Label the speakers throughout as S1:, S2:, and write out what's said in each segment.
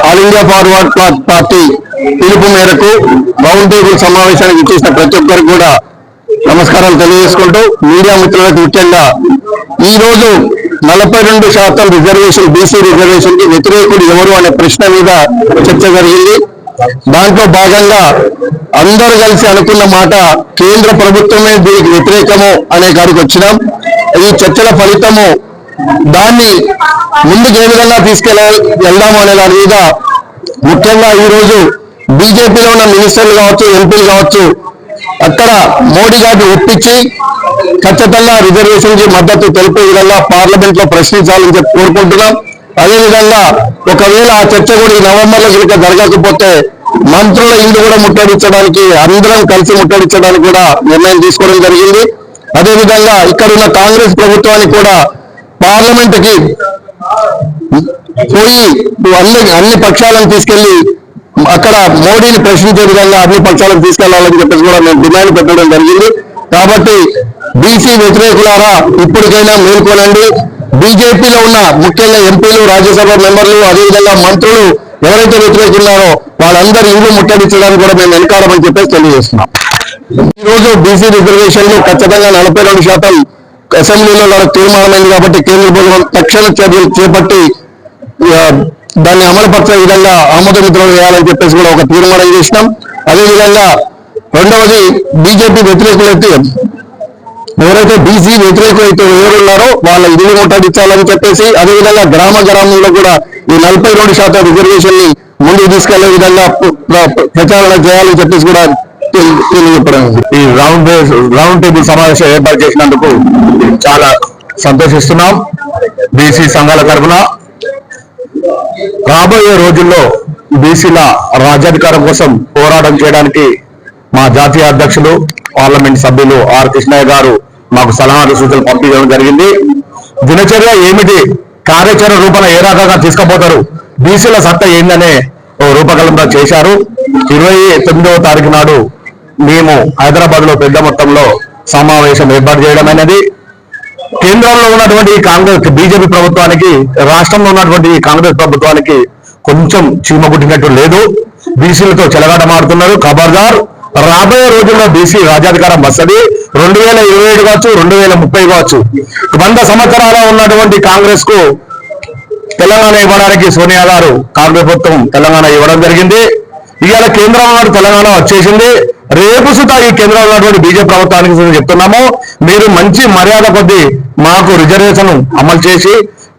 S1: All India forward party పిలుపు మేరకు round table సమావేశానికి ఇచ్చేసిన ప్రతి ఒక్కరికి కూడా నమస్కారాలు తెలియజేసుకుంటూ మీడియా మిత్రులకు ముఖ్యంగా ఈ రోజు నలభై రెండు శాతం రిజర్వేషన్ బీసీ రిజర్వేషన్కి వ్యతిరేకుడు ఎవరు అనే ప్రశ్న మీద చర్చ జరిగింది. దాంట్లో భాగంగా అందరూ కలిసి అనుకున్న మాట కేంద్ర ప్రభుత్వమే దీనికి వ్యతిరేకము అనే కాడికి వచ్చినాం. ఈ చర్చల ఫలితము దాన్ని ముందుకు ఏ విధంగా తీసుకెళ్ళ వెళ్దాము అనే దాని మీద ముఖ్యంగా ఈ రోజు బీజేపీలో ఉన్న మినిస్టర్లు కావచ్చు ఎంపీలు కావచ్చు అక్కడ మోడీ గారిని ఒప్పించి ఖచ్చితంగా రిజర్వేషన్కి మద్దతు తెలిపే విధంగా పార్లమెంట్లో ప్రశ్నించాలని చెప్పి కోరుకుంటున్నాం. అదేవిధంగా ఒకవేళ ఆ చర్చ కూడా నవంబర్లో కనుక జరగకపోతే మంత్రుల ఇల్లు కూడా ముట్టడించడానికి అందరం కలిసి ముట్టడించడానికి కూడా నిర్ణయం తీసుకోవడం జరిగింది. అదేవిధంగా ఇక్కడ ఉన్న కాంగ్రెస్ ప్రభుత్వానికి కూడా పార్లమెంట్కి పోయి అన్ని అన్ని పక్షాలను తీసుకెళ్ళి అక్కడ మోడీని ప్రశ్నించే విధంగా అన్ని పక్షాలను తీసుకెళ్ళాలని చెప్పేసి కూడా మేము డిమాండ్ పెట్టడం జరిగింది. కాబట్టి బీసీ వ్యతిరేకులారా ఇప్పటికైనా మేల్కొనండి. బీజేపీలో ఉన్న ముఖ్యంగా ఎంపీలు రాజ్యసభ మెంబర్లు అదేవిధంగా మంత్రులు ఎవరైతే వ్యతిరేకున్నారో వాళ్ళందరి ఇల్లు ముట్టడించడానికి కూడా మేము వెనకాడమని చెప్పేసి తెలియజేస్తున్నాం. ఈ రోజు బీసీ రిజర్వేషన్లు ఖచ్చితంగా నలభై రెండు శాతం అసెంబ్లీలో వాళ్ళ తీర్మానమైంది కాబట్టి కేంద్ర ప్రభుత్వం తక్షణ చర్యలు చేపట్టి దాన్ని అమలుపరిచే విధంగా ఆమోదముద్రలు వేయాలని చెప్పేసి కూడా ఒక తీర్మానం చేసినాం. అదేవిధంగా రెండవది బీజేపీ వ్యతిరేకులైతే ఎవరైతే బీసీ వ్యతిరేకులైతే ఎవరున్నారో వాళ్ళ ఇల్లు ముట్టడించాలని చెప్పేసి అదేవిధంగా గ్రామ గ్రామంలో కూడా ఈ నలభై రెండు శాతం రిజర్వేషన్ని ముందుకు తీసుకెళ్ళే విధంగా ప్రచారణ చేయాలని చెప్పేసి కూడా
S2: ఈ రౌండ్ రౌండ్ టేబుల్ సమావేశం ఏర్పాటు చేసినందుకు చాలా సంతోషిస్తున్నాం. బీసీ సంఘాల తరఫున రాబోయే రోజుల్లో బీసీల రాజ్యాధికారం కోసం పోరాటం చేయడానికి మా జాతీయ అధ్యక్షులు పార్లమెంట్ సభ్యులు ఆర్ కృష్ణయ్య గారు మాకు సలహాలు సూచనలు పంపించడం జరిగింది. దినచర్య ఏమిటి? కార్యాచరణ రూపంలో ఏ రకంగా తీసుకుపోతారు? బీసీల సత్తా ఏందనే ఓ రూపకల్పన చేశారు. ఇరవై తొమ్మిదవ తారీఖు నాడు హైదరాబాద్లో పెద్ద మొత్తంలో సమావేశం ఏర్పాటు చేయడం అనేది కేంద్రంలో ఉన్నటువంటి కాంగ్రెస్ బీజేపీ ప్రభుత్వానికి రాష్ట్రంలో ఉన్నటువంటి కాంగ్రెస్ ప్రభుత్వానికి కొంచెం చీమ పుట్టినట్టు లేదు. బీసీలతో చెలగాటమాడుతున్నారు ఖబర్దార్ రాబోయే రోజుల్లో బీసీ రాజ్యాధికారం వస్తుంది. రెండు వేల ఇరవై ఏడు కావచ్చు రెండు వేల ముప్పై కావచ్చు. వంద సంవత్సరాల ఉన్నటువంటి కాంగ్రెస్కు తెలంగాణ ఇవ్వడానికి సోనియా గారు కాంగ్రెస్ ప్రభుత్వం తెలంగాణ ఇవ్వడం జరిగింది. ఇవాళ కేంద్రం ఉన్న తెలంగాణ వచ్చేసింది. రేపు సుతా ఈ కేంద్రంలో ఉన్నటువంటి బీజేపీ ప్రభుత్వానికి చెప్తున్నాము. మీరు మంచి మర్యాద కొద్దీ మాకు రిజర్వేషన్ అమలు చేసి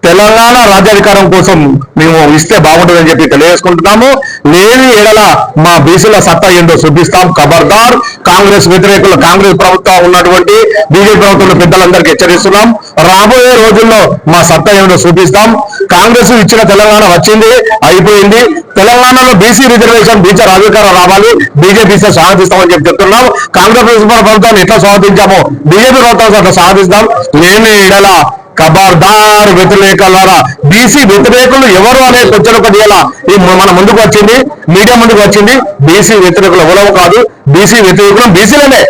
S2: తెలంగాణ రాజ్యాధికారం కోసం మేము ఇస్తే బాగుంటుందని చెప్పి తెలియజేసుకుంటున్నాము. లేని ఎడల మా బీసీల సత్తా ఏంటో చూపిస్తాం. ఖబర్దార్. కాంగ్రెస్ వ్యతిరేకులు కాంగ్రెస్ ప్రభుత్వం ఉన్నటువంటి బీజేపీ ప్రభుత్వంలో పెద్దలందరికీ హెచ్చరిస్తున్నాం. రాబోయే రోజుల్లో మా సత్తా ఏంటో చూపిస్తాం. కాంగ్రెస్ ఇచ్చిన తెలంగాణ వచ్చింది అయిపోయింది. తెలంగాణలో బీసీ రిజర్వేషన్ బీసీ రాజకీయ రావాలి. బీజేపీ సాధిస్తామని చెప్పి చెప్తున్నాం. కాంగ్రెస్ ప్రభుత్వాన్ని ఎట్లా స్వాగతించామో బీజేపీ ప్రభుత్వం అట్లా స్వాగతిస్తాం లేని ఎడల ఖబర్దార్ వ్యతిరేకులారా. బీసీ వ్యతిరేకులు ఎవరు అనే క్వశ్చన్ ఒకటి ఇలా ఈ మన ముందుకు వచ్చింది మీడియా ముందుకు వచ్చింది. బీసీ వ్యతిరేకులు ఎవరో కాదు. బీసీ వ్యతిరేకులు బీసీలనే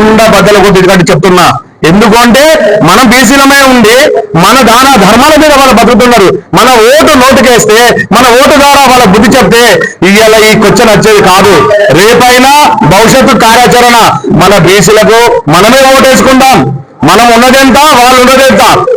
S2: ఉండ బద్దల కొద్ది చెప్తున్నా. ఎందుకంటే మనం బీసీలమే ఉండి మన దాన ధర్మాల మీద వాళ్ళు బతుకుతున్నారు. మన ఓటు నోటుకేస్తే మన ఓటు ద్వారా వాళ్ళ బుద్ధి చెప్తే ఇవాళ ఈ క్వశ్చన్ వచ్చేది కాదు. రేపైనా భవిష్యత్తు కార్యాచరణ మన బీసీలకు మనమే ఓటేసుకుందాం. మనం ఉన్నది వాళ్ళు ఉన్నది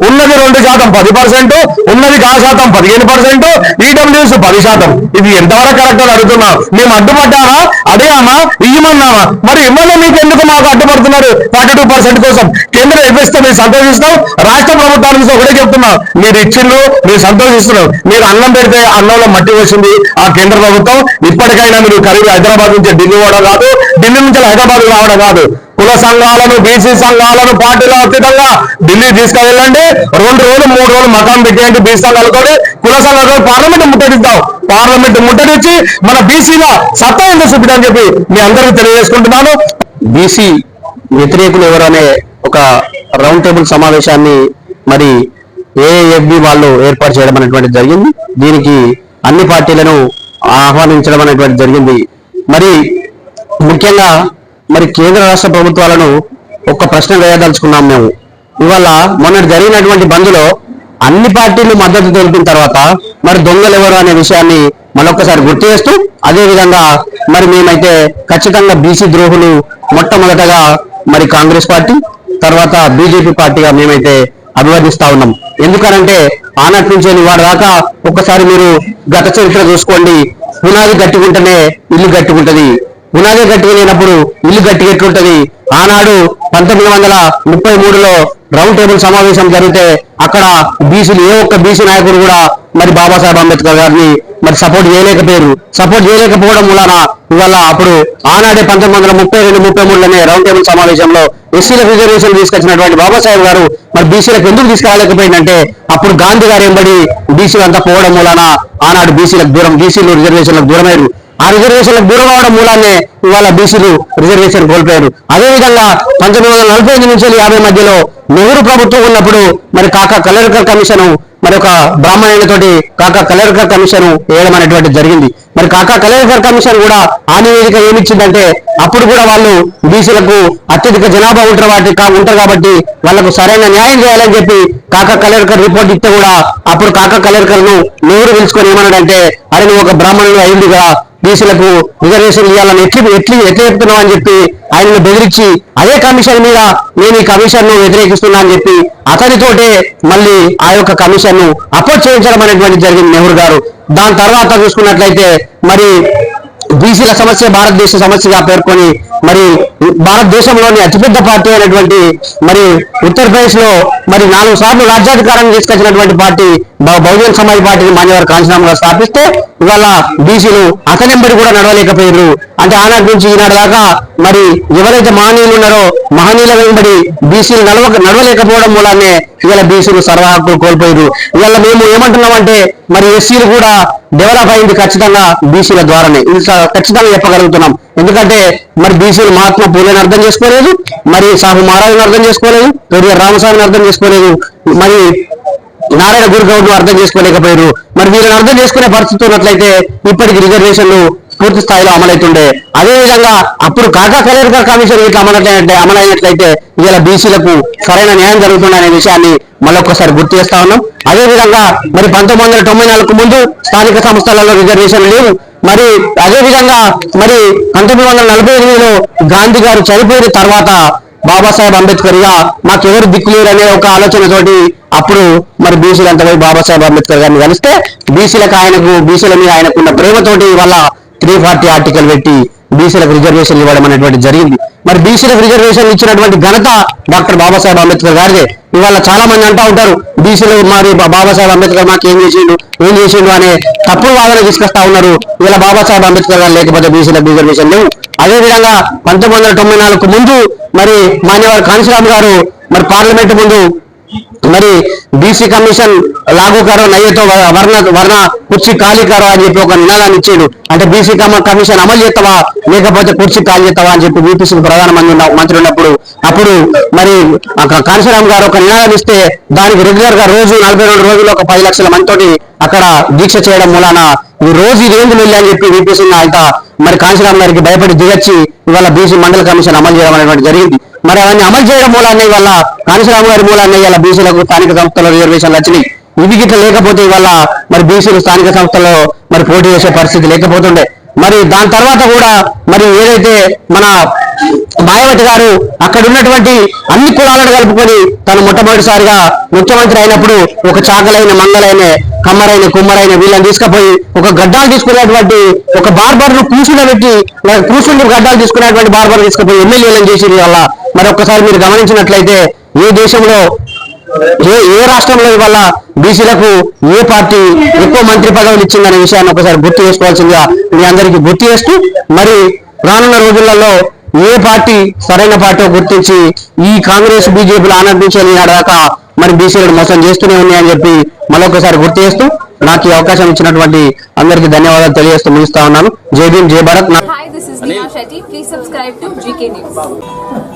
S2: ఉన్నది రెండు శాతం పది పర్సెంట్ ఉన్నది కా శాతం పదిహేను పర్సెంట్ ఈడబ్ల్యూఎస్ పది శాతం. ఇది ఎంతవరకు కరెక్ట్ అని అడుగుతున్నాం మేము అడ్డుపడ్డామా? అడిగామా? ఇయ్యమన్నామా? మరి ఎమ్మెల్యే మీకు ఎందుకు మాకు అడ్డుపడుతున్నారు? ఫార్టీ టూ పర్సెంట్ కోసం. కేంద్రం ఇప్పిస్తే మీరు సంతోషిస్తాం రాష్ట్ర ప్రభుత్వానికి ఒకటే చెప్తున్నాం మీరు ఇచ్చిండ్రు మీరు సంతోషిస్తున్నారు మీరు అన్నం పెడితే అన్నంలో మట్టి వచ్చింది ఆ కేంద్ర ప్రభుత్వం. ఇప్పటికైనా మీరు ఖరీదు హైదరాబాద్ నుంచి ఢిల్లీ పోవడం కాదు. ఢిల్లీ నుంచి హైదరాబాద్ రావడం కాదు. కుల సంఘాలను బీసీ సంఘాలను పార్టీల అతీతంగా ఢిల్లీ తీసుకెళ్ళండి రెండు రోజులు మూడు రోజులు మకాం పెట్టేయండి బీసీ సంఘాలతో కుల సంఘాలతో పార్లమెంట్ ముట్టడిద్దాం. పార్లమెంట్ ముట్టడిచ్చి మన బీసీల సత్తా ఎందుకు చూపిద్దామని చెప్పి మీ అందరికీ తెలియజేసుకుంటున్నాను.
S1: బీసీ వ్యతిరేకులు ఎవరనే ఒక రౌండ్ టేబుల్ సమావేశాన్ని మరి ఏఎఫ్బి వాళ్ళు ఏర్పాటు చేయడం అనేటువంటి జరిగింది. దీనికి అన్ని పార్టీలను ఆహ్వానించడం అనేటువంటి జరిగింది. మరి ముఖ్యంగా మరి కేంద్ర రాష్ట్ర ప్రభుత్వాలను ఒక ప్రశ్న వేయదలుచుకున్నాం మేము. ఇవాళ మొన్న జరిగినటువంటి బంద్లో అన్ని పార్టీలు మద్దతు తెలిపిన తర్వాత
S3: మరి దొంగలు ఎవరు అనే విషయాన్ని మరొకసారి గుర్తు చేస్తూ అదే విధంగా మరి మేమైతే ఖచ్చితంగా బీసీ ద్రోహులు మొట్టమొదటగా మరి కాంగ్రెస్ పార్టీ తర్వాత బీజేపీ పార్టీగా మేమైతే అభివర్ణిస్తా ఉన్నాం. ఎందుకనంటే ఆనాటి నుంచి వాడి దాకా ఒక్కసారి మీరు గత చరిత్ర చూసుకోండి పునాది గట్టుకుంటేనే ఇల్లు గట్టుకుంటది పునాది గట్టిగా లేనప్పుడు ఇల్లు గట్టిగా ఎట్లుంటది? ఆనాడు పంతొమ్మిది వందల ముప్పై మూడులో రౌండ్ టేబుల్ సమావేశం జరిగితే అక్కడ బీసీలు ఏ ఒక్క బీసీ నాయకుడు కూడా మరి బాబాసాహెబ్ అంబేద్కర్ గారిని మరి సపోర్ట్ చేయలేకపోయారు. సపోర్ట్ చేయలేకపోవడం వలన ఇవాళ అప్పుడు ఆనాడే పంతొమ్మిది వందల ముప్పై రెండు ముప్పై మూడులోనే రౌండ్ టేబుల్ సమావేశంలో ఎస్సీలకు రిజర్వేషన్ తీసుకొచ్చినటువంటి బాబాసాహెబ్ గారు మరి బీసీలకు ఎందుకు తీసుకురాలేకపోయిందంటే అప్పుడు గాంధీ గారు ఎంబడి బీసీలు అంతా పోవడం మూలాన ఆనాడు బీసీలకు దూరం బీసీలు రిజర్వేషన్లకు దూరమయ్యారు. ఆ రిజర్వేషన్లకు దూరం అవడం మూలాన్నే ఇవాళ బీసీలు రిజర్వేషన్ కోల్పోయారు. అదేవిధంగా పంతొమ్మిది వందల నలభై ఐదు నుంచి యాభై మధ్యలో నెహ్రూ ప్రభుత్వం ఉన్నప్పుడు మరి కాకా కలెక్టర్ కమిషన్ మరి ఒక బ్రాహ్మణులతోటి కాకా కలెక్టర్ కమిషన్ వేయడం అనేటువంటి జరిగింది. మరి కాకా కలెక్టర్ కమిషన్ కూడా ఆ నివేదిక ఏమిచ్చిందంటే అప్పుడు కూడా వాళ్ళు బీసీలకు అత్యధిక జనాభా ఉంటారు వాటి ఉంటారు కాబట్టి వాళ్ళకు సరైన న్యాయం చేయాలని చెప్పి కాకా కలెక్టర్ రిపోర్ట్ ఇస్తే కూడా అప్పుడు కాకా కలెక్టర్ను నెహ్రూ పిలుచుకొని ఏమన్నాడంటే అరే నువ్వు ఒక బ్రాహ్మణులు అయిందిగా బీసీలకు రిజర్వేషన్ ఇవ్వాలని ఎట్లు ఎట్లు ఎట్లా చెప్తున్నావు అని చెప్పి ఆయనను బెదిరించి అదే కమిషన్ మీద నేను ఈ కమిషన్ను వ్యతిరేకిస్తున్నా అని చెప్పి అతనితోటే మళ్ళీ ఆ యొక్క కమిషన్ను అపోజ్ చేయించడం అనేటువంటి జరిగింది నెహ్రూ గారు. దాని తర్వాత చూసుకున్నట్లయితే మరి బీసీల సమస్య భారతదేశ సమస్యగా పేర్కొని మరి భారతదేశంలోని అతిపెద్ద పార్టీ అయినటువంటి మరి ఉత్తరప్రదేశ్లో మరి నాలుగు సార్లు రాజ్యాధికారం తీసుకొచ్చినటువంటి పార్టీ బహు- బహుజన్ సమాజ్ పార్టీని మాన్యవారు కాంచనామ గారు స్థాపిస్తే ఇవాళ బీసీలు అతనెంబడి కూడా నడవలేకపోయారు అంటే ఆనాటి నుంచి ఈనాడు దాకా మరి ఎవరైతే మహనీయులు ఉన్నారో మహనీయుల వెంబడి బీసీలు నడవ నడవలేకపోవడం మూలానే ఇవాళ బీసీలు సర్వ హక్కులు కోల్పోయారు ఇవాళ మేము ఏమంటున్నామంటే మరి ఎస్సీలు కూడా డెవలప్ అయింది ఖచ్చితంగా బీసీల ద్వారానే. ఇది ఖచ్చితంగా చెప్పగలుగుతున్నాం. ఎందుకంటే మరి బీసీలు మహాత్మా పూలేని అర్థం చేసుకోలేదు మరి సాహు మహారాజుని అర్థం చేసుకోలేదు పెరియ రామస్వామిని అర్థం చేసుకోలేదు మరి నారాయణ గురుగౌడ్ను అర్థం చేసుకోలేకపోయారు మరి వీళ్ళని అర్థం చేసుకునే పరిస్థితి ఉన్నట్లయితే ఇప్పటికి రిజర్వేషన్లు పూర్తి స్థాయిలో అమలవుతుండే. అదేవిధంగా అప్పుడు కాకా కలేరుకర్ కమిషన్ ఇట్లా అమలైనట్లయితే అమలైనట్లయితే ఇలా బీసీలకు సరైన న్యాయం జరుగుతుందనే విషయాన్ని మళ్ళొకసారి గుర్తు చేస్తా ఉన్నాం. అదేవిధంగా మరి పంతొమ్మిది వందల తొంభై నాలుగు ముందు స్థానిక సంస్థలలో రిజర్వేషన్ లేవు. మరి అదేవిధంగా మరి పంతొమ్మిది వందల నలభై ఎనిమిదిలో గాంధీ గారు చనిపోయిన తర్వాత బాబాసాహెబ్ అంబేద్కర్గా మాకెవరు దిక్కులేరు అనే ఒక ఆలోచనతోటి అప్పుడు మరి బీసీలు అంతా పోయి బాబాసాహెబ్ అంబేద్కర్ గారిని కలిస్తే బీసీలకు ఆయనకు బీసీల మీద ఆయనకున్న ప్రేమతోటి వల్ల త్రీ ఫార్టీ ఆర్టికల్ పెట్టి బీసీలకు రిజర్వేషన్ ఇవ్వడం అనేటువంటి జరిగింది. మరి బీసీలకు రిజర్వేషన్ ఇచ్చినటువంటి ఘనత డాక్టర్ బాబాసాహెబ్ అంబేద్కర్ గారిదే. ఇవాళ చాలా మంది అంటా ఉంటారు బీసీలు మరి బాబాసాహెబ్ అంబేద్కర్ మాకు ఏం చేసిండు ఏం చేసిండు అనే తప్పుడు వాదన తీసుకొస్తా ఉన్నారు. ఇలా బాబాసాహెబ్ అంబేద్కర్ గారు లేకపోతే బీసీలకు రిజర్వేషన్ లేవు. అదేవిధంగా పంతొమ్మిది వందల తొంభై నాలుగు ముందు మరి మాన్యవారు కాంశీరామ్ గారు మరి పార్లమెంట్ ముందు మరి బీసీ కమిషన్ లాగు కరో నయ్యతో వర్ణ వర్ణ కుర్చీ ఖాళీ కరో అని చెప్పి ఒక నినాదాన్ని ఇచ్చాడు. అంటే బీసీ కమిషన్ అమలు చేస్తావా లేకపోతే కుర్చీ ఖాళీ చేస్తావా అని చెప్పి బీపీసీ ప్రధాన మంత్రి ఉన్నప్పుడు అప్పుడు మరి అక్కడ కాంశీరామ్ గారు ఒక నినాదం ఇస్తే దానికి రెగ్యులర్గా రోజు నలభై రెండు రోజులు ఒక పది లక్షల మందితోటి అక్కడ దీక్ష చేయడం మూలాన ఈ రోజు ఇది వెళ్ళి అని చెప్పి బీపీసీ ఆయన మరి కాంశీరామ్ గారికి భయపడి దిగచ్చి ఇవాళ బీసీ మండల కమిషన్ అమలు చేయడం అనేటువంటి జరిగింది. మరి అవన్నీ అమలు చేయడం మూలాన్ని వల్ల కాంశీరామ్ గారి మూలాన్ని ఇవాళ బీసీలకు స్థానిక సంస్థల రిజర్వేషన్లు వచ్చినాయి. ఇవి గిట్ల లేకపోతే ఇవాళ మరి బీసీలు స్థానిక సంస్థల్లో మరి పోటీ చేసే పరిస్థితి లేకపోతుండే. మరి దాని తర్వాత కూడా మరి ఏదైతే మన మాయవతి గారు అక్కడ ఉన్నటువంటి అన్ని కులాలను కలుపుకొని తను మొట్టమొదటిసారిగా ముఖ్యమంత్రి అయినప్పుడు ఒక చాకలైన మంగళైన కమ్మరైన కుమ్మరైన వీళ్ళని తీసుకుపోయి ఒక గడ్డాలు తీసుకునేటువంటి ఒక బార్బర్ను పెట్టి కూర్చుండి గడ్డాలు తీసుకునేటువంటి బార్బర్ తీసుకుపోయి ఎమ్మెల్యేలను చేసి వల్ల. మరి ఒక్కసారి మీరు గమనించినట్లయితే ఏ దేశంలో ఏ ఏ రాష్ట్రంలో ఇవాళ బీసీలకు ఏ పార్టీ ఎక్కువ మంత్రి పదవులు ఇచ్చిందనే విషయాన్ని ఒకసారి గుర్తు చేసుకోవాల్సిందిగా మీ అందరికీ గుర్తు చేస్తూ మరి రానున్న రోజులలో ఏ పార్టీ సరైన పార్టీ గుర్తించి ఈ కాంగ్రెస్ బీజేపీలు ఆనందించే దాకా మరి బీసీలను మోసం చేస్తూనే ఉన్నాయని చెప్పి మరొకసారి గుర్తు చేస్తూ నాకు ఈ అవకాశం ఇచ్చినటువంటి అందరికీ ధన్యవాదాలు తెలియజేస్తూ ముగిస్తా ఉన్నాను జై భీమ్ జై Bharat.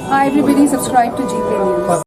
S4: Hi everybody, subscribe to GK News.